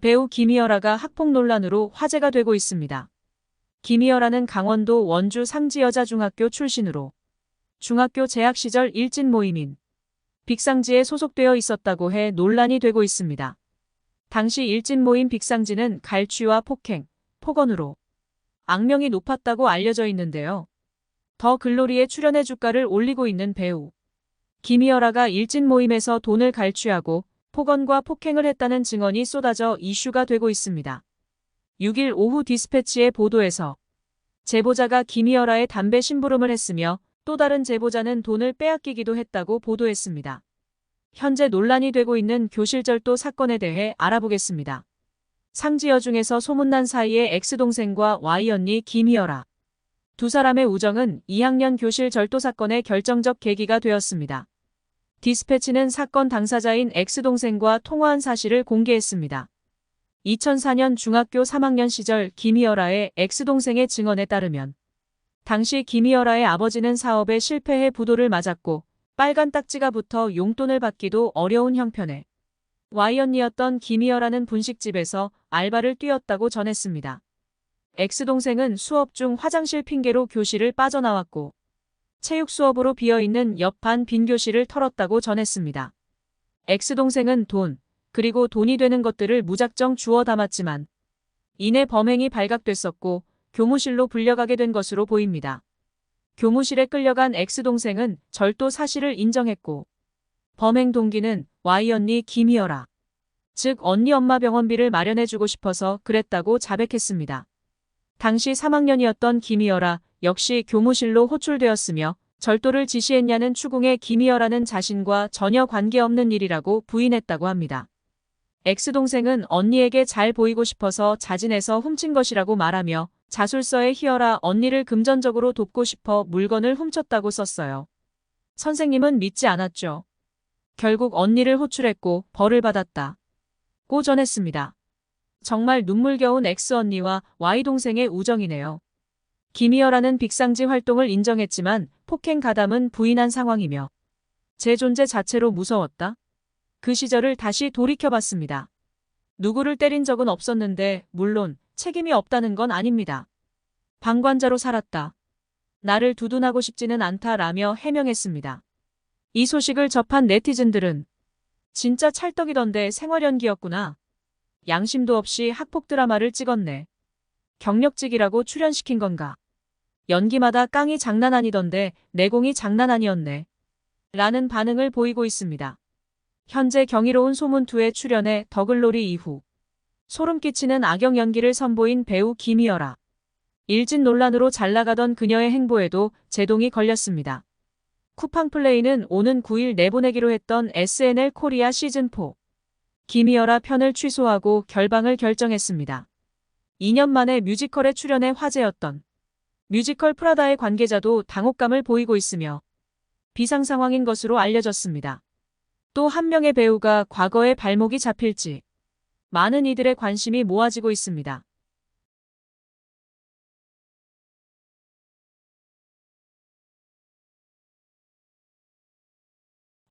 배우 김희열아가 학폭 논란으로 화제가 되고 있습니다. 김희열아는 강원도 원주 상지여자중학교 출신으로 중학교 재학 시절 일진 모임인 빅상지에 소속되어 있었다고 해 논란이 되고 있습니다. 당시 일진 모임 빅상지는 갈취와 폭행, 폭언으로 악명이 높았다고 알려져 있는데요. 더 글로리에 출연해 주가를 올리고 있는 배우 김희열아가 일진 모임에서 돈을 갈취하고 폭언과 폭행을 했다는 증언이 쏟아져 이슈가 되고 있습니다. 6일 오후 디스패치의 보도에서 제보자가 김희열아의 담배 심부름을 했으며 또 다른 제보자는 돈을 빼앗기기도 했다고 보도했습니다. 현재 논란이 되고 있는 교실절도 사건에 대해 알아보겠습니다. 상지여 중에서 소문난 사이의 X동생과 Y언니 김희열아. 두 사람의 우정은 2학년 교실 절도 사건의 결정적 계기가 되었습니다. 디스패치는 사건 당사자인 X동생과 통화한 사실을 공개했습니다. 2004년 중학교 3학년 시절 김희열아의 X동생의 증언에 따르면 당시 김희열아의 아버지는 사업에 실패해 부도를 맞았고 빨간 딱지가 붙어 용돈을 받기도 어려운 형편에 Y언니였던 김희열아는 분식집에서 알바를 뛰었다고 전했습니다. X동생은 수업 중 화장실 핑계로 교실을 빠져나왔고 체육 수업으로 비어있는 옆반 빈 교실을 털었다고 전했습니다. X동생은 돈, 그리고 돈이 되는 것들을 무작정 주워 담았지만 이내 범행이 발각됐었고 교무실로 불려가게 된 것으로 보입니다. 교무실에 끌려간 X동생은 절도 사실을 인정했고 범행 동기는 Y언니 김희열아. 즉 언니 엄마 병원비를 마련해주고 싶어서 그랬다고 자백했습니다. 당시 3학년이었던 김희열아 역시 교무실로 호출되었으며 절도를 지시했냐는 추궁에 김희열아는 자신과 전혀 관계없는 일이라고 부인했다고 합니다. X동생은 언니에게 잘 보이고 싶어서 자진해서 훔친 것이라고 말하며 자술서에 희열아 언니를 금전적으로 돕고 싶어 물건을 훔쳤다고 썼어요. 선생님은 믿지 않았죠. 결국 언니를 호출했고 벌을 받았다. 고 전했습니다. 정말 눈물겨운 X언니와 Y동생의 우정이네요. 김희열아는 빅상지 활동을 인정했지만 폭행 가담은 부인한 상황이며 제 존재 자체로 무서웠다. 그 시절을 다시 돌이켜봤습니다. 누구를 때린 적은 없었는데 물론 책임이 없다는 건 아닙니다. 방관자로 살았다. 나를 두둔하고 싶지는 않다라며 해명했습니다. 이 소식을 접한 네티즌들은 진짜 찰떡이던데 생활연기였구나. 양심도 없이 학폭 드라마를 찍었네. 경력직이라고 출연시킨 건가. 연기마다 깡이 장난 아니던데 내공이 장난 아니었네. 라는 반응을 보이고 있습니다. 현재 경이로운 소문2에 출연해 더글로리 이후 소름 끼치는 악역 연기를 선보인 배우 김희열아. 일진 논란으로 잘 나가던 그녀의 행보에도 제동이 걸렸습니다. 쿠팡 플레이는 오는 9일 내보내기로 했던 SNL 코리아 시즌4 김희열아 편을 취소하고 결방을 결정했습니다. 2년 만에 뮤지컬에 출연해 화제였던 뮤지컬 프라다의 관계자도 당혹감을 보이고 있으며 비상 상황인 것으로 알려졌습니다. 또 한 명의 배우가 과거에 발목이 잡힐지 많은 이들의 관심이 모아지고 있습니다.